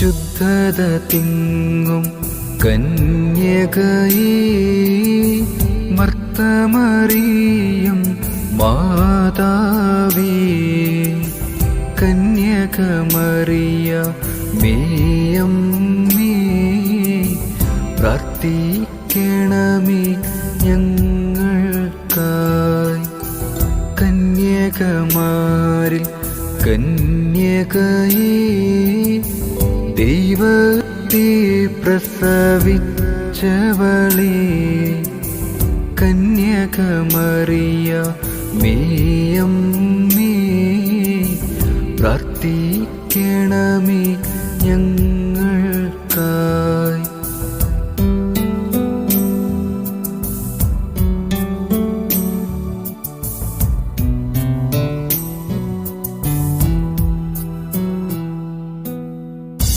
ശുദ്ധത തിങ്ങും കന്യകയേ മർത്തമറിയും മാതാവേ. കന്യകമറിയ മേയമ്മേ പ്രാർത്ഥിക്കണമേ ഞങ്ങൾക്കായി. കന്യകമാരിൽ കന്യകയേ ദൈവത്തെ പ്രസവിച്ചവളി കന്യകമറിയ മേയം നീ പ്രാർത്ഥിക്കണമേ ഞങ്ങൾ